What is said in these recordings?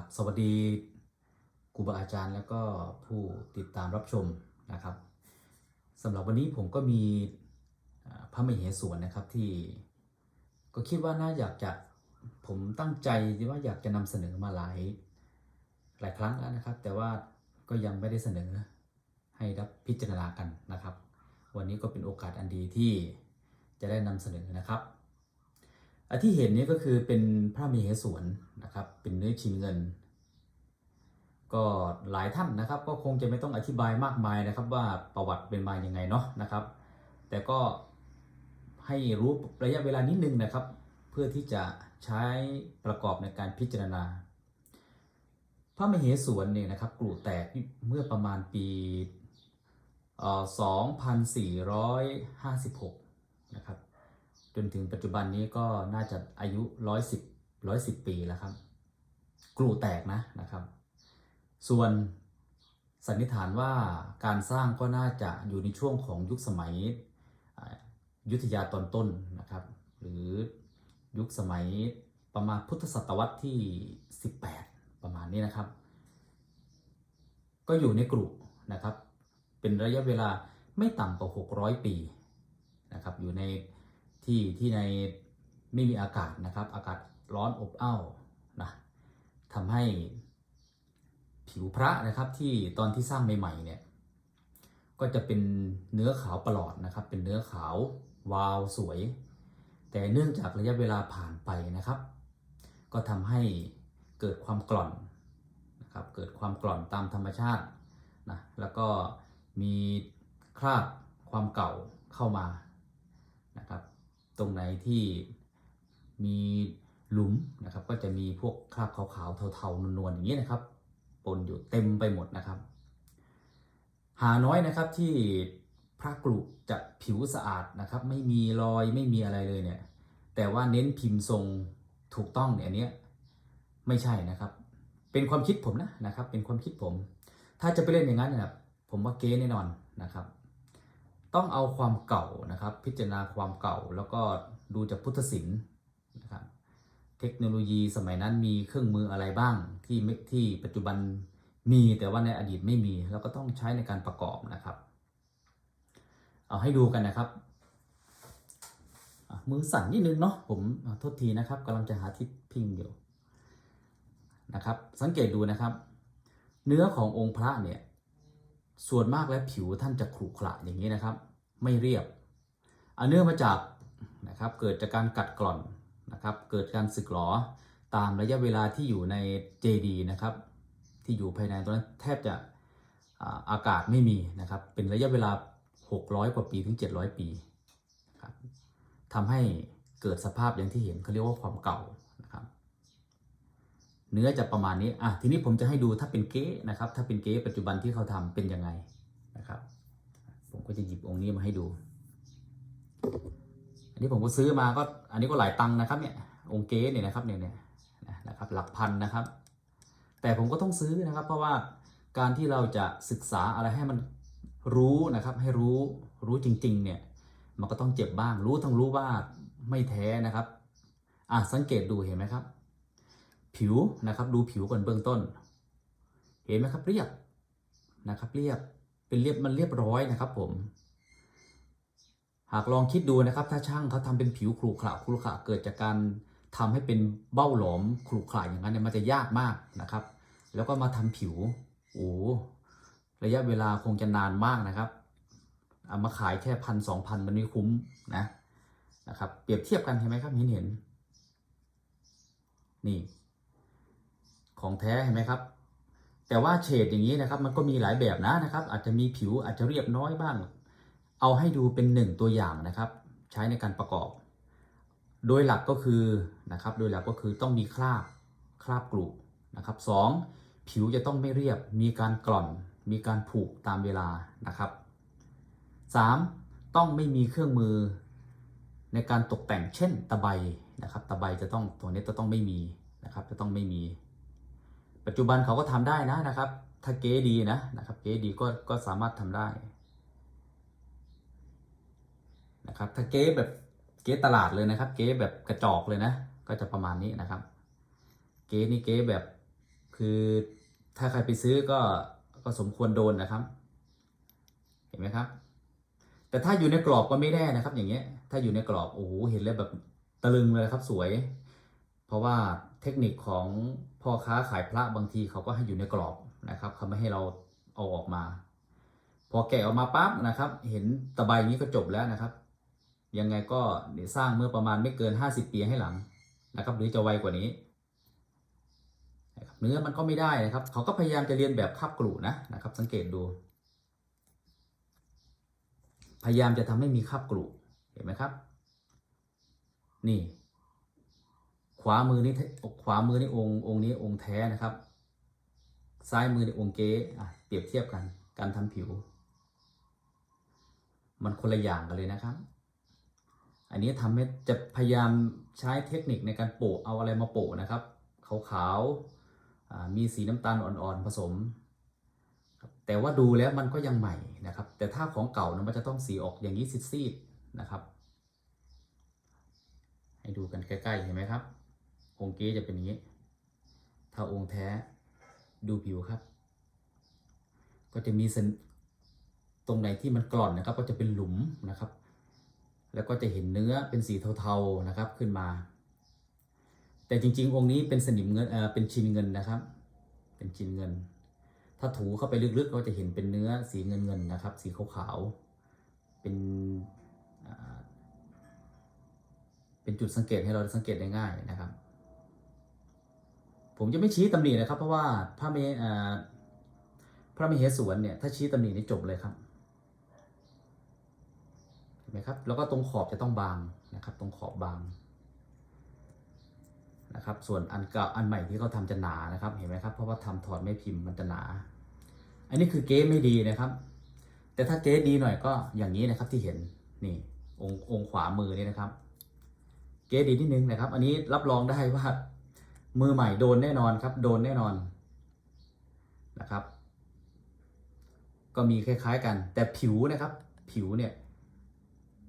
บสวัสดีครูบาอาจารย์แล้วก็ผู้ติดตามรับชมนะครับสำหรับวันนี้ผมก็มีพระมเหสวนนะครับที่ก็คิดว่าน่าอยากจะผมตั้งใจว่าอยากจะนำเสนอมาหลายหลายครั้งแล้วนะครับ แต่ว่าก็ยังไม่ได้เสนอให้รับพิจารณากันนะครับ วันนี้ก็เป็นโอกาสอันดีที่จะได้นำเสนอนะครับ อันที่เห็นนี้ก็คือเป็นพระมเหสวนนะครับ เป็นเนื้อชิงเงิน ก็หลายท่านนะครับ ก็คงจะไม่ต้องอธิบายมากมายนะครับ ว่าประวัติเป็นมาอย่างไงเนาะนะครับ แต่ก็ให้รู้ระยะเวลานิดนึงนะครับ เพื่อที่จะใช้ประกอบในการพิจารณา พระมเหสวนเนี่ยนะครับกรุแตกเมื่อประมาณปีเอ่อ2456 นะครับ จนถึงปัจจุบันนี้ก็น่าจะอายุ110 110ปีแล้วครับกรูแตกนะนะครับ ส่วนสันนิษฐานว่าการสร้างก็น่าจะอยู่ในช่วงของยุคสมัยยุทธยาตอนต้นนะครับ หรือยุคสมัยประมาณพุทธศตวรรษที่ 18 ประมาณนี้นะครับ ก็อยู่ในกรุนะครับ เป็นระยะเวลาไม่ต่ำกว่า 600 ปีนะครับ อยู่ใน ที่ที่ในไม่มีอากาศนะครับ อากาศร้อนอบอ้าวนะทำให้ผิวพระนะครับที่ตอนที่สร้างใหม่ๆเนี่ยก็จะเป็นเนื้อขาวประหลอดนะครับ เป็นเนื้อขาววาวสวย แต่เนื่องจากระยะเวลาผ่านไปนะครับ ก็ทำให้เกิดความกร่อนนะครับ เกิดความกร่อนตามธรรมชาตินะแล้วก็มีคราบความเก่าเข้ามา ตรงไหนที่มีหลุมนะครับ ก็จะมีพวกคราบขาวๆเทาๆนวลๆอย่างนี้นะครับปนอยู่เต็มไปหมดนะครับ หาน้อยนะครับที่พระกรุจะผิวสะอาดนะครับ ไม่มีรอยไม่มีอะไรเลยเนี่ย แต่ว่าเน้นพิมพ์ทรงถูกต้องเนี่ยอันเนี้ยไม่ใช่นะครับ เป็นความคิดผมนะนะครับ เป็นความคิดผม ถ้าจะไปเล่นอย่างนั้นนะครับผมว่าเก๊แน่นอนนะครับ ต้องเอาความเก่านะครับ พิจารณาความเก่าแล้วก็ดูจากพุทธศิลป์นะครับ เทคโนโลยีสมัยนั้นมีเครื่องมืออะไรบ้างที่ที่ปัจจุบันมีแต่ว่าในอดีตไม่มีแล้วก็ต้องใช้ในการประกอบนะครับ เอาให้ดูกันนะครับมือสั่นนิดนึงเนาะผมโทษทีนะครับกำลังจะหาทิศพิงอยู่นะครับ สังเกตดูนะครับ เนื้อขององค์พระเนี่ย ส่วนมากแล้วผิวท่านจะขรุขระอย่างนี้นะครับ ไม่เรียบอันเนื่องมาจากนะครับเกิดจากการกัดกร่อนนะครับ เกิดการสึกหรอตามระยะเวลาที่อยู่ในเจดีนะครับ ที่อยู่ภายในตรงนั้นแทบจะอากาศไม่มีนะครับ เป็นระยะเวลา 600 กว่าปีถึง 700 ปีครับทำให้เกิดสภาพอย่างที่เห็นเขาเรียกว่าความเก่า เนื้อจะประมาณนี้อะทีนี้ผมจะให้ดูถ้าเป็นเก๊นะครับ ถ้าเป็นเก๊ปัจจุบันที่เขาทำเป็นยังไงนะครับ ผมก็จะหยิบองค์นี้มาให้ดู อันนี้ผมก็ซื้อมาก็อันนี้ก็หลายตังค์นะครับเนี่ยองค์เก๊เนี่ยนะครับเนี่ยเนี่ยนะครับหลักพันนะครับ แต่ผมก็ต้องซื้อนะครับ เพราะว่าการที่เราจะศึกษาอะไรให้มันรู้นะครับ ให้รู้รู้จริง ๆ เนี่ยมันก็ต้องเจ็บบ้าง รู้ทั้งรู้ว่าไม่แท้นะครับอะสังเกตดูเห็นไหมครับ ผิวนะครับ ดูผิวก่อนเบื้องต้น เห็นไหมครับเรียบนะครับ เรียบเป็นเรียบมันเรียบร้อยนะครับ ผม หากลองคิดดูนะครับ ถ้าช่างเขาทำเป็นผิวขรุขระขรุขระเกิดจากการทำให้เป็นเบ้าหลอมขรุขระอย่างนั้นเนี่ยมันจะยากมากนะครับ แล้วก็มาทำผิวโอ้ระยะเวลาคงจะนานมากนะครับเอามาขายแค่พันสองพันมันไม่คุ้มนะนะครับ เปรียบเทียบกันเห็นไหมครับเห็นเห็นนี่ ของแท้เห็นไหมครับ แต่ว่าเฉดอย่างนี้นะครับมันก็มีหลายแบบนะนะครับ อาจจะมีผิวอาจจะเรียบน้อยบ้าง เอาให้ดูเป็นหนึ่งตัวอย่างนะครับ ใช้ในการประกอบ โดยหลักก็คือนะครับ โดยหลักก็คือต้องมีคราบคราบกรุนะครับสองผิวจะต้องไม่เรียบ มีการกร่อน มีการผูกตามเวลานะครับสามต้องไม่มีเครื่องมือในการตกแต่งเช่นตะไบนะครับ ตะไบจะต้องตัวนี้จะต้องไม่มีนะครับ จะต้องไม่มี ปัจจุบันเขาก็ทำได้นะนะครับ ถ้าเก๋ดีนะนะครับ เก๋ดีก็ก็สามารถทำได้นะครับ ถ้าเก๋แบบเก๋ตลาดเลยนะครับ เก๋แบบกระจอกเลยนะ ก็จะประมาณนี้นะครับ เก๋นี่เก๋แบบคือถ้าใครไปซื้อก็ก็สมควรโดนนะครับ เห็นไหมครับ แต่ถ้าอยู่ในกรอบก็ไม่แน่นะครับ อย่างเงี้ย ถ้าอยู่ในกรอบโอ้โหเห็นแล้วแบบตะลึงเลยครับ สวย เพราะว่าเทคนิคของพ่อค้าขายพระบางทีเขาก็ให้อยู่ในกรอบนะครับเขาไม่ให้เราเอาออกมา พอแกะออกมาปั๊บนะครับ เห็นตะไบนี้ก็จบแล้วนะครับ ยังไงก็สร้างเมื่อประมาณไม่เกิน 50 ปีให้หลังนะครับ หรือจะไวกว่านี้นะเนื้อมันก็ไม่ได้นะครับ เขาก็พยายามจะเรียนแบบคาบกรุนะนะครับ สังเกตดู พยายามจะทำให้มีคาบกรุเห็นไหมครับ นี่ ขวามือนี่ขวามือนี่องค์องค์นี้องค์แท้นะครับ ซ้ายมือนี่องค์เก๊อะเปรียบเทียบกัน การทำผิว มันคนละอย่างกันเลยนะครับ อันนี้ทำให้จะพยายามใช้เทคนิคในการโปะเอาอะไรมาโปะนะครับ ขาวๆมีสีน้ำตาลอ่อนๆผสม แต่ว่าดูแล้วมันก็ยังใหม่นะครับ แต่ถ้าของเก่านะมันจะต้องสีออกอย่างนี้ซีดๆนะครับ ให้ดูกันใกล้ๆเห็นไหมครับ องค์เก๊จะเป็นอย่างนี้ ถ้าองค์แท้ดูผิวครับ ก็จะมีเส้นตรงไหนที่มันกร่อนนะครับ ก็จะเป็นหลุมนะครับ แล้วก็จะเห็นเนื้อเป็นสีเทาๆนะครับขึ้นมา แต่จริง ๆ องค์นี้เป็นสนิมเงินเออเป็นชินเงินนะครับ เป็นชินเงิน ถ้าถูเข้าไปลึกๆก็จะเห็นเป็นเนื้อสีเงินๆนะครับ สีขาวๆเป็นเป็นจุดสังเกตให้เราสังเกตได้ง่ายนะครับ ผมจะไม่ชี้ตำหนินะครับ เพราะว่าพระเมพระมเหสวนเนี่ยถ้าชี้ตำหนินี่จบเลยครับเห็นไหมครับ แล้วก็ตรงขอบจะต้องบางนะครับ ตรงขอบบางนะครับ ส่วนอันเก่าอันใหม่ที่เขาทำจะหนานะครับ เห็นไหมครับ เพราะว่าทำถอดไม่พิมพ์มันจะหนา อันนี้คือเก๊ไม่ดีนะครับ แต่ถ้าเก๊ดีหน่อยก็อย่างนี้นะครับที่เห็นนี่องค์องขวามือนี่นะครับ เก๊ดีนิดนึงนะครับ อันนี้รับรองได้ว่า มือใหม่โดนแน่นอนครับ โดนแน่นอนนะครับ ก็มีคล้าย ๆ กัน แต่ผิวนะครับ ผิวเนี่ย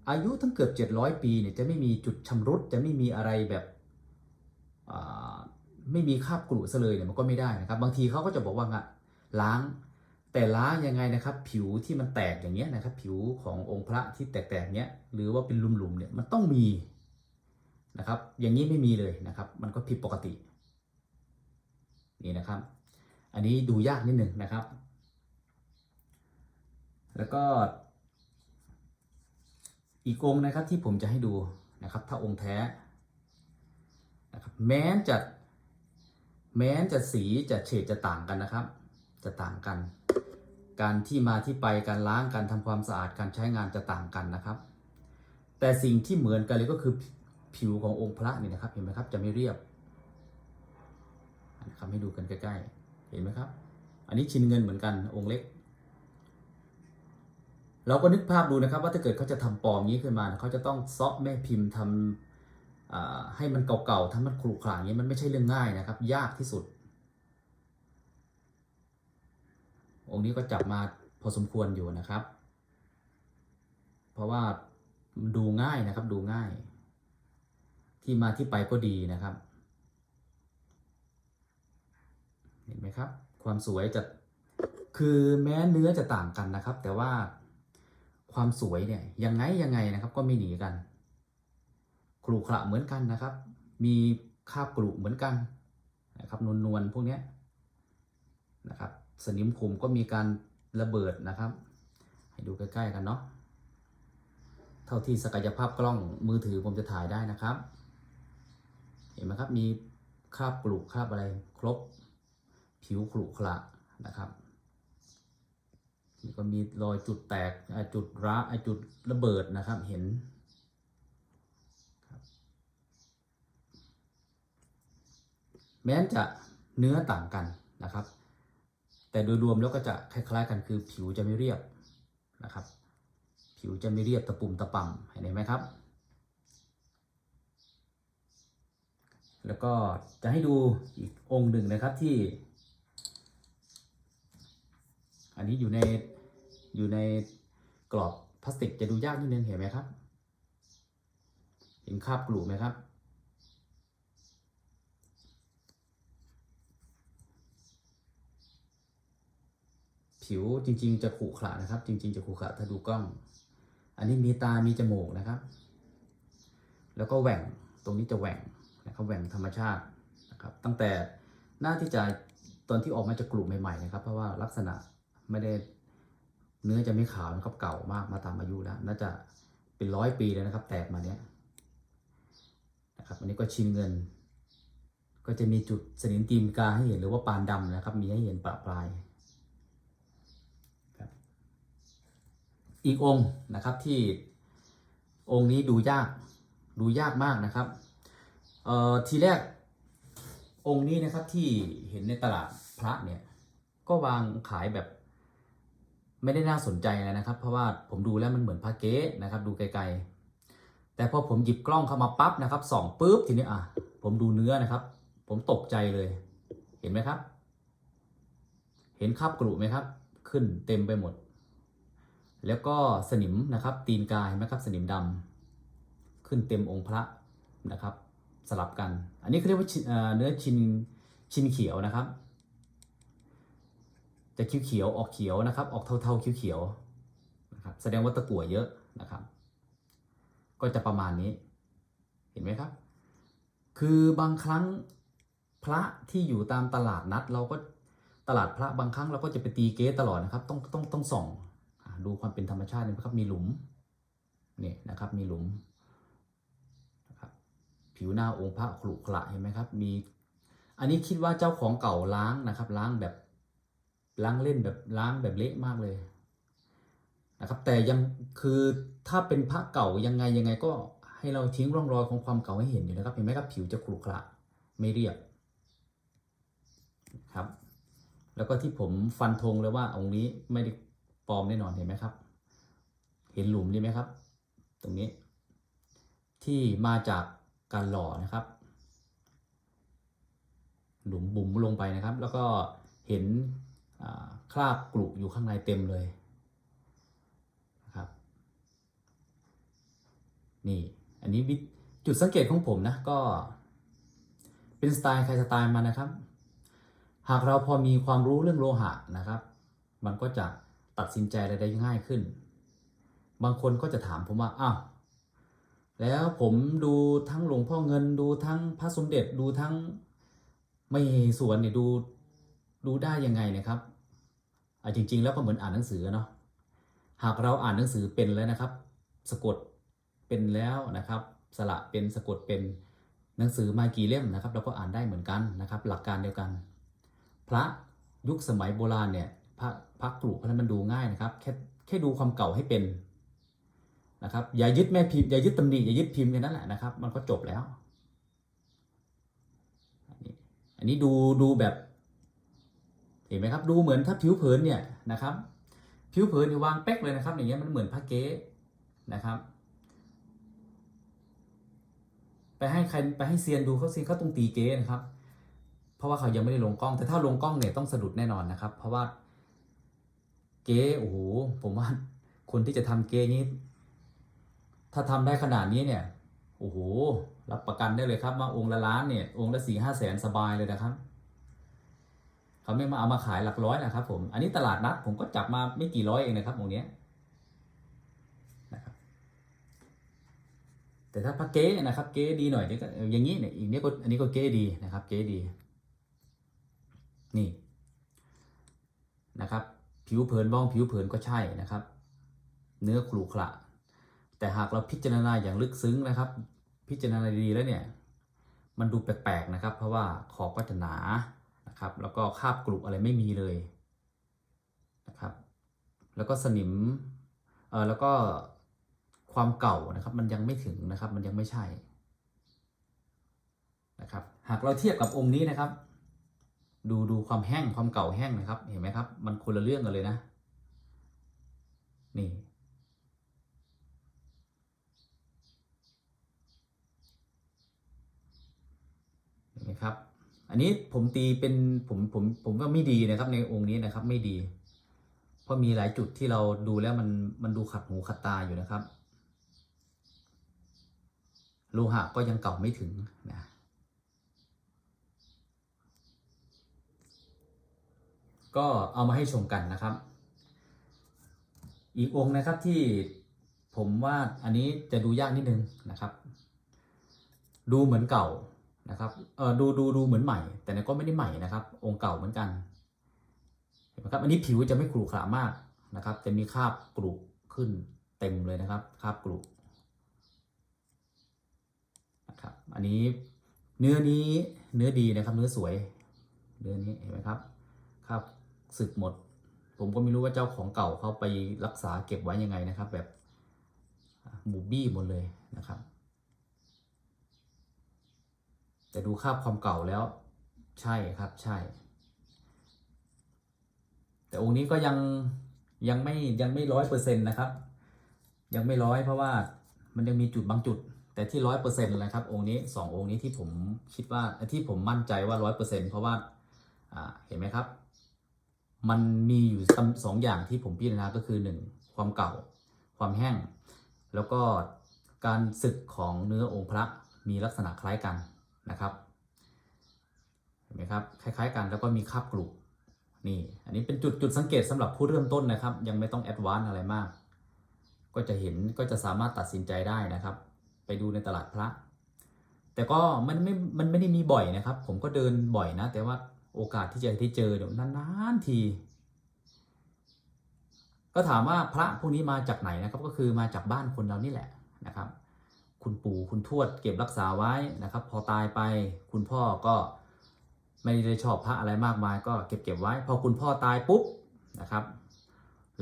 อายุตั้งเกือบ 700 ปีเนี่ยจะไม่มีจุดชำรุดจะไม่มีอะไรแบบไม่มีคราบกรุซะเลยเนี่ยมันก็ไม่ได้นะครับ บางทีเขาก็จะบอกว่าอะล้างแต่ล้างยังไงนะครับ ผิวที่มันแตกอย่างเงี้ยนะครับ ผิวขององค์พระที่แตกๆเนี้ยหรือว่าเป็นหลุมๆเนี่ยมันต้องมีนะครับ อย่างนี้ไม่มีเลยนะครับ มันก็ผิดปกติ นี่นะครับ อันนี้ดูยากนิดหนึ่งนะครับ แล้วก็อีกองนะครับที่ผมจะให้ดูนะครับ ถ้าองค์แท้นะครับแม้นจะแม้นจะสีจะเฉดจะต่างกันนะครับ จะต่างกัน การที่มาที่ไปการล้างการทำความสะอาดการใช้งานจะต่างกันนะครับ แต่สิ่งที่เหมือนกันเลยก็คือผิวขององค์พระนี่นะครับเห็นไหมครับจะไม่เรียบ นะครับให้ดูกันใกล้ๆ เห็นไหมครับ อันนี้ชินเงินเหมือนกันองค์เล็ก เราก็นึกภาพดูนะครับว่าถ้าเกิดเขาจะทำปลอมนี้ขึ้นมา เขาจะต้องซาะแม่พิมพ์ทำอ่าให้มันเก่าๆทำมันขรุขระอย่างนี้มันไม่ใช่เรื่องง่ายนะครับ ยากที่สุด องค์นี้ก็จับมาพอสมควรอยู่นะครับ เพราะว่าดูง่ายนะครับดูง่าย ที่มาที่ไปก็ดีนะครับ เห็นไหมครับ ความสวยจะคือแม้เนื้อจะต่างกันนะครับ แต่ว่าความสวยเนี่ยยังไงยังไงนะครับ ก็ไม่หนีกันกรุขระเหมือนกันนะครับ มีคาบกรุเหมือนกันนะครับนวลๆพวกนี้นะครับ สนิมขุมก็มีการระเบิดนะครับ ให้ดูใกล้ๆกันเนาะเท่าที่ศักยภาพกล้องมือถือผมจะถ่ายได้นะครับ เห็นไหมครับมีคาบกรุคาบอะไรครบ ผิวขรุขระนะครับนี่ก็มีรอยจุดแตกจุดร้าจุดระเบิดนะครับ เห็นแม้นจะเนื้อต่างกันนะครับ แต่โดยรวมแล้วก็จะคล้ายๆกันคือผิวจะไม่เรียบนะครับ ผิวจะไม่เรียบตะปุ่มตะป่ำเห็นไหมครับ แล้วก็จะให้ดูอีกองค์หนึ่งนะครับที่ อันนี้อยู่ในอยู่ในกรอบพลาสติกจะดูยากนิดนึงเห็นไหมครับ เห็นคราบกลูไหมครับ ผิวจริง ๆ จะขรุขระนะครับ จริง ๆ จะขรุขระถ้าดูกล้อง อันนี้มีตามีจมูกนะครับ แล้วก็แหว่งตรงนี้จะแหว่งนะครับแหว่งธรรมชาตินะครับ ตั้งแต่หน้าที่จะตอนที่ออกมาจากกลุ่มใหม่ๆนะครับ เพราะว่าลักษณะ ไม่ได้เนื้อจะไม่ขาวนะครับเก่ามากมาตามอายุแล้วน่าจะเป็นร้อยปีแล้วนะครับ แตกมาเนี้ยนะครับอันนี้ก็ชินเงิน ก็จะมีจุดสนิมตีมกาให้เห็นหรือว่าปานดำนะครับ มีให้เห็นปะปลายครับอีกองค์นะครับที่องค์นี้ดูยากดูยากมากนะครับเอ่อทีแรกองค์นี้นะครับที่เห็นในตลาดพระเนี่ยก็วางขายแบบ ไม่ได้น่าสนใจเลยนะครับ เพราะว่าผมดูแล้วมันเหมือนพระเก๊นะครับ ดูไกลๆ แต่พอผมหยิบกล้องเข้ามาปั๊บนะครับส่องปุ๊บทีนี้อะผมดูเนื้อนะครับ ผมตกใจเลย เห็นไหมครับ เห็นคราบกรุไหมครับ ขึ้นเต็มไปหมด แล้วก็สนิมนะครับ ตีนกายเห็นไหมครับสนิมดำขึ้นเต็มองค์พระนะครับ สลับกัน อันนี้เขาเรียกว่าเนื้อชินชินเขียวนะครับ จะเขียวเขียวๆออกเขียวนะครับ ออกเทาๆเขียวเขียวๆนะครับ แสดงว่าตะกั่วเยอะนะครับ ก็จะประมาณนี้ เห็นไหมครับ คือบางครั้งพระที่อยู่ตามตลาดนัด เราก็ตลาดพระบางครั้งเราก็จะไปตีเก๊ตลอดนะครับ ต้องต้องต้องส่องดูความเป็นธรรมชาตินะครับ มีหลุมนี่นะครับ มีหลุมนะครับผิวหน้าองค์พระขรุขระเห็นไหมครับ มี อันนี้คิดว่าเจ้าของเก่าล้างนะครับ ล้างแบบ ล้างเล่นแบบล้างแบบเละมากเลยนะครับแต่ยังคือถ้าเป็นพระเก่ายังไงยังไงก็ให้เราทิ้งร่องรอยของความเก่าให้เห็นอยู่นะครับเห็นไหมครับผิวจะขรุขระไม่เรียบครับ แล้วก็ที่ผมฟันธงเลยว่าองค์นี้ไม่ได้ปลอมแน่นอนเห็นไหมครับ เห็นหลุมนี่ไหมครับ ตรงนี้ ที่มาจากการหล่อนะครับ หลุมบุ๋มลงไปนะครับ แล้วก็เห็น คราบกรุอยู่ข้างในเต็มเลยนะครับนี่อันนี้จุดสังเกตของผมนะก็เป็นสไตล์ใครสไตล์มันนะครับ หากเราพอมีความรู้เรื่องโลหะนะครับ มันก็จะตัดสินใจอะไรได้ง่ายขึ้น บางคนก็จะถามผมว่าอ้าวแล้วผมดูทั้งหลวงพ่อเงินดูทั้งพระสมเด็จดูทั้งไม่สวนเนี่ยดู ดูได้ยังไงนะครับอะจริง ๆ แล้วก็เหมือนอ่านหนังสือเนาะหากเราอ่านหนังสือเป็นแล้วนะครับ สะกดเป็นแล้วนะครับ สระเป็นสะกดเป็นหนังสือมากี่เล่มนะครับ เราก็อ่านได้เหมือนกันนะครับ หลักการเดียวกัน พระยุคสมัยโบราณเนี่ยพระพระกรุพระนั้นมันดูง่ายนะครับ แค่แค่ดูความเก่าให้เป็นนะครับอย่ายึดแม่พิมพ์อย่ายึดตำหนิอย่ายึดพิมพ์แค่นั้นแหละนะครับ มันก็จบแล้ว อันนี้ดูดูแบบ เห็นไหมครับ ดูเหมือนถ้าผิวเผินเนี่ยนะครับ ผิวเผินเนี่ยวางเป๊กเลยนะครับ อย่างเงี้ยมันเหมือนพระเก๊นะครับ ไปให้ใครไปให้เซียนดูเขาเซียนเขาต้องตีเก๊นะครับ เพราะว่าเขายังไม่ได้ลงกล้อง แต่ถ้าลงกล้องเนี่ยต้องสะดุดแน่นอนนะครับ เพราะว่าเก๊โอ้โหผมว่าคนที่จะทำเก๊นี้ ถ้าทำได้ขนาดนี้เนี่ยโอ้โหรับประกันได้เลยครับว่าองค์ละล้านเนี่ยองค์ละสี่ห้าแสนสบายเลยนะครับ เขาไม่มาเอามาขายหลักร้อยนะครับ ผม อันนี้ตลาดนัดผมก็จับมาไม่กี่ร้อยเองนะครับองค์นี้นะครับ แต่ถ้าพระเก๊นะครับ เก๊ดีหน่อยเนี่ยก็อย่างนี้เนี่ยอีกเนี้ยก็อันนี้ก็เก๊ดีนะครับ เก๊ดี นี่นะครับ ผิวเผินบ้องผิวเผินก็ใช่นะครับ เนื้อขรุขระแต่หากเราพิจารณาอย่างลึกซึ้งนะครับ พิจารณาดีแล้วเนี่ย มันดูแปลกๆนะครับ เพราะว่าขอบก็จะหนา นะครับ แล้วก็คาบกรุอะไรไม่มีเลยนะครับ แล้วก็สนิมเออแล้วก็ความเก่านะครับ มันยังไม่ถึงนะครับ มันยังไม่ใช่นะครับ หากเราเทียบกับองค์นี้นะครับ ดูดูความแห้งความเก่าแห้งนะครับ เห็นไหมครับ มันคนละเรื่องกันเลยนะ นี่เห็นไหมครับ อันนี้ผมตีเป็นผมผมผมว่าไม่ดีนะครับ ในองค์นี้นะครับไม่ดี เพราะมีหลายจุดที่เราดูแล้วมันมันดูขัดหูขัดตาอยู่นะครับ โลหะก็ยังเก่าไม่ถึงนะก็เอามาให้ชมกันนะครับ อีกองค์นะครับที่ผมว่าอันนี้จะดูยากนิดนึงนะครับ ดูเหมือนเก่า นะครับเออดูดูดูเหมือนใหม่ แต่ก็ไม่ได้ใหม่นะครับ องค์เก่าเหมือนกันเห็นไหมครับอันนี้ผิวจะไม่กรุขระมากนะครับจะมีคราบกรุขึ้นเต็มเลยนะครับคราบกรุนะครับอันนี้เนื้อนี้เนื้อดีนะครับ เนื้อสวยเนื้อนี้เห็นไหมครับคราบสึกหมด ผมก็ไม่รู้ว่าเจ้าของเก่าเขาไปรักษาเก็บไว้ยังไงนะครับ แบบหมูบี้หมดเลยนะครับ แต่ดูคราบความเก่าแล้ว ใช่ครับใช่ แต่องค์นี้ก็ยังยังไม่ยังไม่ร้อยเปอร์เซ็นต์นะครับ ยังไม่ร้อยเพราะว่ามันยังมีจุดบางจุด แต่ที่ร้อยเปอร์เซ็นต์นะครับองค์นี้สององค์นี้ที่ผมคิดว่าที่ผมมั่นใจว่าร้อยเปอร์เซ็นต์เพราะว่าเห็นไหมครับ มันมีอยู่สสองอย่างที่ผมพิจารณาก็คือหนึ่งความเก่า ความแห้ง แล้วก็การสึกของเนื้อองค์พระมีลักษณะคล้ายกัน นะครับเห็นไหมครับคล้ายๆกันแล้วก็มีคาบกรุนี่อันนี้เป็นจุดจุดสังเกตสำหรับผู้เริ่มต้นนะครับ ยังไม่ต้องแอดวานซ์อะไรมาก ก็จะเห็นก็จะสามารถตัดสินใจได้นะครับ ไปดูในตลาดพระ แต่ก็มันไม่มันไม่ได้มีบ่อยนะครับ ผมก็เดินบ่อยนะ แต่ว่าโอกาสที่จะได้เจอเดี๋ยวนานๆที ก็ถามว่าพระพวกนี้มาจากไหนนะครับ ก็คือมาจากบ้านคนเรานี่แหละนะครับ คุณปู่คุณทวดเก็บรักษาไว้นะครับ พอตายไปคุณพ่อก็ไม่ได้ชอบพระอะไรมากมาย ก็เก็บเก็บไว้ พอคุณพ่อตายปุ๊บนะครับ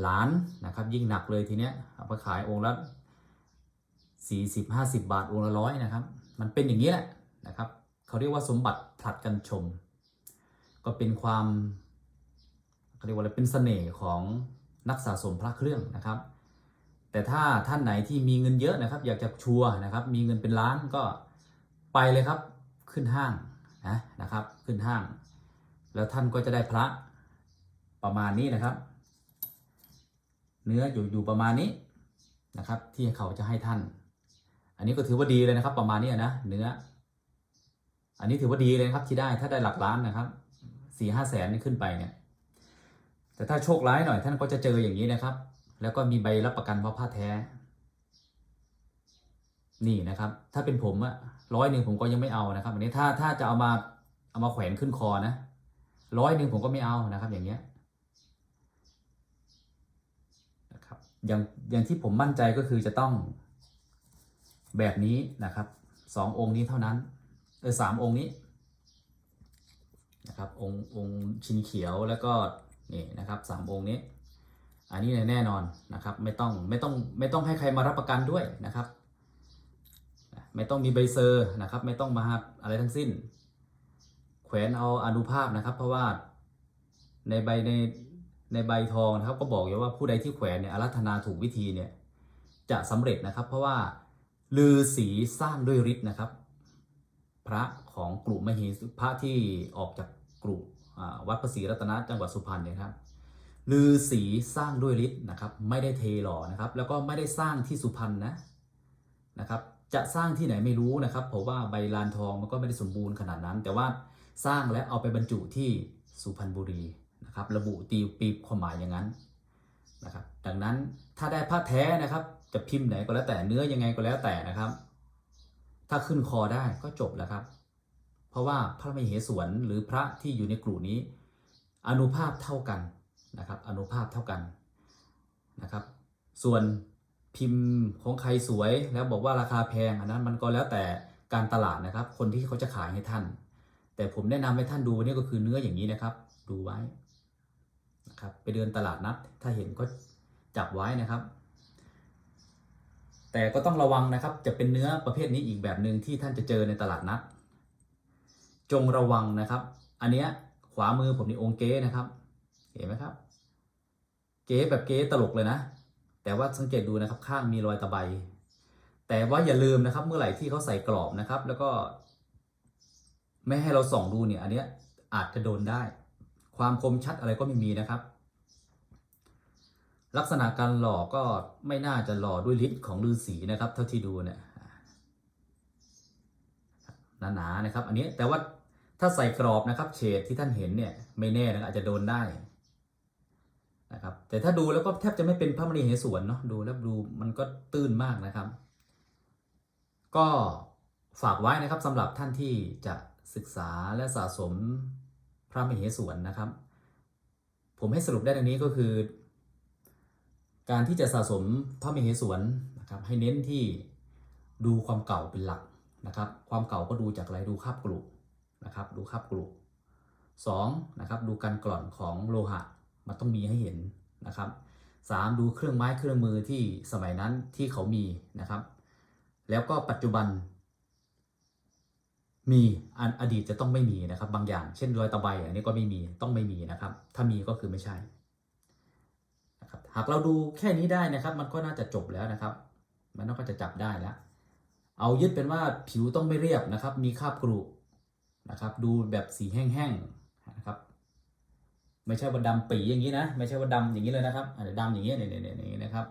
หลานนะครับยิ่งหนักเลยทีเนี้ยเอาไปขายองค์ละสี่สิบห้าสิบาทองค์ละร้อยนะครับ มันเป็นอย่างนี้แหละนะครับเขาเรียกว่าสมบัติผลัดกันชม ก็เป็นความเขาเรียกว่าอะไรเป็นเสน่ห์ของนักสะสมพระเครื่องนะครับ แต่ถ้าท่านไหนที่มีเงินเยอะนะครับ อยากจะชัวร์นะครับ มีเงินเป็นล้านก็ไปเลยครับขึ้นห้างนะนะครับ ขึ้นห้าง แล้วท่านก็จะได้พระประมาณนี้นะครับ เนื้ออยู่อยู่ประมาณนี้นะครับ ที่เขาจะให้ท่าน อันนี้ก็ถือว่าดีเลยนะครับ ประมาณนี้นะเนื้อ อันนี้ถือว่าดีเลยนะครับที่ได้ถ้าได้หลักล้านนะครับสี่ห้าแสนนี่ขึ้นไปเนี่ยแต่ถ้าโชคร้ายหน่อยท่านก็จะเจออย่างนี้นะครับ แล้วก็มีใบรับประกันว่าผ้าแท้ นี่นะครับ ถ้าเป็นผมอะร้อยหนึ่งผมก็ยังไม่เอานะครับอันนี้ถ้าถ้าจะเอามาเอามาแขวนขึ้นคอนะร้อยหนึ่งผมก็ไม่เอานะครับ อย่างเงี้ยนะครับอย่างอย่างที่ผมมั่นใจก็คือจะต้องแบบนี้นะครับสององค์นี้เท่านั้นเออสามองค์นี้นะครับองค์องค์ชินเขียวแล้วก็นี่นะครับสามองค์นี้ อันนี้แน่นอนนะครับไม่ต้องไม่ต้องไม่ต้องให้ใครมารับประกันด้วยนะครับ ไม่ต้องมีใบเซอร์นะครับ ไม่ต้องมาอะไรทั้งสิ้น แขวนเอาอนุภาพนะครับ เพราะว่าในใบในในใบทองนะครับ ก็บอกอยู่ว่าผู้ใดที่แขวนเนี่ยอารัธนาถูกวิธีเนี่ยจะสำเร็จนะครับ เพราะว่าลือสีสร้างด้วยฤทธิ์นะครับ พระของกลุ่มมหิพระที่ออกจากกลุ่มวัดพระศรีรัตนจังหวัดสุพรรณเนี่ยครับ ลือสีสร้างด้วยฤทธิ์นะครับ ไม่ได้เทหล่อนะครับ แล้วก็ไม่ได้สร้างที่สุพรรณนะนะครับ จะสร้างที่ไหนไม่รู้นะครับ เพราะว่าใบลานทองมันก็ไม่ได้สมบูรณ์ขนาดนั้น แต่ว่าสร้างและเอาไปบรรจุที่สุพรรณบุรีนะครับ ระบุตีปีความหมายอย่างนั้นนะครับ ดังนั้นถ้าได้ผ้าแท้นะครับ จะพิมพ์ไหนก็แล้วแต่เนื้อยังไงก็แล้วแต่นะครับ ถ้าขึ้นคอได้ก็จบแล้วครับ เพราะว่าพระมเหสวนหรือพระที่อยู่ในกลุ่มนี้ อนุภาพเท่ากัน นะครับอนุภาพเท่ากันนะครับ ส่วนพิมพ์ของใครสวยแล้วบอกว่าราคาแพงอันนั้นมันก็แล้วแต่การตลาดนะครับ คนที่เขาจะขายให้ท่าน แต่ผมแนะนำให้ท่านดูนี่ก็คือเนื้ออย่างนี้นะครับ ดูไว้นะครับไปเดินตลาดนัด ถ้าเห็นก็จับไว้นะครับ แต่ก็ต้องระวังนะครับ จะเป็นเนื้อประเภทนี้อีกแบบหนึ่งที่ท่านจะเจอในตลาดนัด จงระวังนะครับ อันเนี้ยขวามือผมนี่องเก้นะครับ เห็นไหมครับ เก๊แบบเก๊ตลกเลยนะ แต่ว่าสังเกตดูนะครับข้างมีรอยตะไบแต่ว่าอย่าลืมนะครับเมื่อไหร่ที่เขาใส่กรอบนะครับ แล้วก็ ไม่ให้เราส่องดูเนี่ย อันเนี้ยอาจจะโดนได้ ความคมชัดอะไรก็ไม่มีนะครับ ลักษณะการหล่อก็ไม่น่าจะหล่อด้วยฤทธิ์ของฤาษีนะครับ เท่าที่ดูเนี่ยหนาๆนะครับ อันนี้แต่ว่าถ้าใส่กรอบนะครับ เฉดที่ท่านเห็นเนี่ย ไม่แน่นะอาจจะโดนได้ นะครับแต่ถ้าดูแล้วก็แทบจะไม่เป็นพระมณีเหสวนเนาะดูแล้วดูมันก็ตื้นมากนะครับ ก็ฝากไว้นะครับสำหรับท่านที่จะศึกษาและสะสมพระมเหสวนนะครับ ผมให้สรุปได้ดังนี้ก็คือ การที่จะสะสมพระมเหสวนนะครับ ให้เน้นที่ดูความเก่าเป็นหลักนะครับ ความเก่าก็ดูจากอะไรดูคาบกรุนะครับ ดูคาบกรุสองนะครับ ดูการกร่อนของโลหะ มันต้องมีให้เห็นนะครับสามดูเครื่องไม้เครื่องมือที่สมัยนั้นที่เขามีนะครับ แล้วก็ปัจจุบัน มีอันอดีตจะต้องไม่มีนะครับ บางอย่าง เช่นรอยตะไบอันนี้ก็ไม่มีต้องไม่มีนะครับ ถ้ามีก็คือไม่ใช่นะครับหากเราดูแค่นี้ได้นะครับ มันก็น่าจะจบแล้วนะครับ มันก็จะจับได้แล้ว เอายึดเป็นว่าผิวต้องไม่เรียบนะครับ มีคราบกรุนะครับ ดูแบบสีแห้งๆ ไม่ใช่ว่าดำปีอย่างนี้นะ ไม่ใช่ว่าดำอย่างนี้เลยนะครับอาจจะดำอย่างนี้เนี่ยเนี่ยนี้นะครับ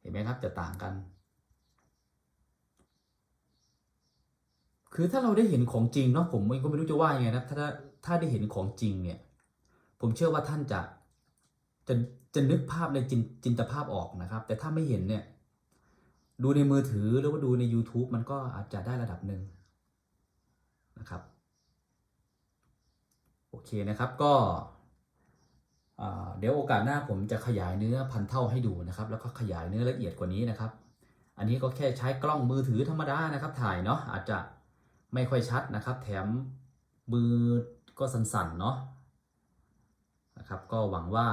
เห็นไหมครับจะต่างกัน คือถ้าเราได้เห็นของจริงเนาะผมเองก็ไม่รู้จะว่ายังไงนะถ้าถ้าได้เห็นของจริงเนี่ย ผมเชื่อว่าท่านจะจะจะนึกภาพในจินจินตภาพออกนะครับ แต่ถ้าไม่เห็นเนี่ย ดูในมือถือหรือว่าดูใน YouTube มันก็อาจจะได้ระดับหนึ่งนะครับ โอเคนะครับก็ เดี๋ยวโอกาสหน้าผมจะขยายเนื้อพันเท่าให้ดูนะครับ แล้วก็ขยายเนื้อละเอียดกว่านี้นะครับ อันนี้ก็แค่ใช้กล้องมือถือธรรมดานะครับถ่ายเนาะอาจจะไม่ค่อยชัดนะครับ แถมมือก็สั่นๆเนาะนะครับ ก็หวังว่า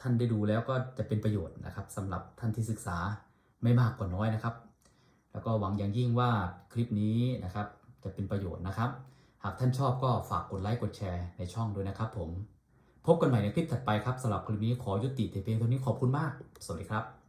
ท่านได้ดูแล้วก็จะเป็นประโยชน์นะครับสำหรับท่านที่ศึกษาไม่มากก็น้อยนะครับ แล้วก็หวังอย่างยิ่งว่าคลิปนี้นะครับจะเป็นประโยชน์นะครับ หากท่านชอบก็ฝากกดไลค์กดแชร์ในช่องด้วยนะครับผม พบกันใหม่ในคลิปถัดไปครับสำหรับคลิปนี้ขอยุติแต่เพียงเท่านี้ขอบคุณมาก สวัสดีครับ